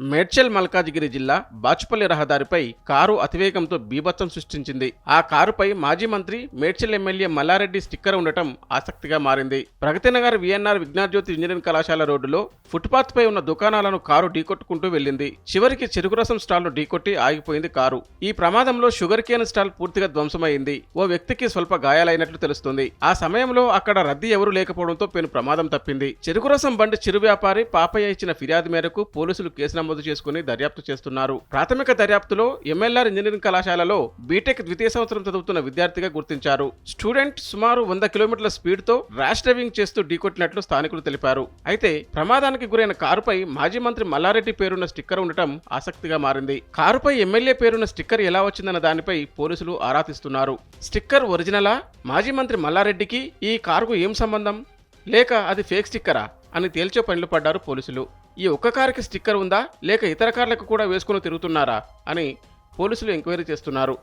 మేడ్చల్ మల్కాజిగిరి జిల్లా బాచుపల్లి రహదారిపై కారు అతివేగంతో బీభత్సం సృష్టించింది. ఆ కారుపై మాజీ మంత్రి మేడ్చల్ ఎమ్మెల్యే మల్లారెడ్డి స్టిక్కర్ ఉండటం ఆసక్తిగా మారింది. ప్రగతినగర్ విఎన్ఆర్ విజ్ఞానజ్యోతి ఇంజనీరింగ్ కళాశాల రోడ్డులో ఫుట్పాత్ పై ఉన్న దుకాణాలను కారు ఢీకొట్టుకుంటూ వెళ్ళింది. చివరికి చెరుకు రసం స్టాల్ను ఢీకొట్టి ఆగిపోయింది కారు. ఈ ప్రమాదంలో షుగర్ కేన్ స్టాల్ పూర్తిగా ధ్వంసమైంది. ఓ వ్యక్తికి స్వల్ప గాయాలైనట్లు తెలుస్తుంది. ఆ సమయంలో అక్కడ రద్దీ ఎవరూ లేకపోవడంతో పెను ప్రమాదం తప్పింది. చెరుకు రసం బండి చిరు వ్యాపారి పాపయ్య ఇచ్చిన ఫిర్యాదు మేరకు పోలీసులు కేసు నమోదు చేసుకుని దర్యాప్తు చేస్తున్నారు. ప్రాథమిక దర్యాప్తులో ఎంఎల్ఆర్ ఇంజనీరింగ్ కళాశాలలో బీటెక్ ద్వితీయ సంవత్సరం చదువుతున్న విద్యార్థిగా గుర్తించారు. స్టూడెంట్ సుమారు వంద కిలోమీటర్ల స్పీడ్తో ర్యాష్ డ్రైవింగ్ చేస్తూ ఢీకొట్టినట్లు స్థానికులు తెలిపారు. అయితే ప్రమాదానికి గురైన కారుపై మాజీ మంత్రి మల్లారెడ్డి పేరున్న స్టిక్కర్ ఉండటం ఆసక్తిగా మారింది. కారుపై ఎమ్మెల్యే పేరున్న స్టిక్కర్ ఎలా వచ్చిందన్న దానిపై పోలీసులు ఆరా తీస్తున్నారు. స్టిక్కర్ ఒరిజినలా? మాజీ మంత్రి మల్లారెడ్డికి ఈ కారుకు ఏం సంబంధం? లేక అది ఫేక్ స్టిక్కరా? అని తేల్చే పనిలో పడ్డారు పోలీసులు. ఈ ఒక్క కారుకి స్టిక్కర్ ఉందా? లేక ఇతర కార్లకు కూడా వేసుకుని తిరుగుతున్నారా? అని పోలీసులు ఎంక్వైరీ చేస్తున్నారు.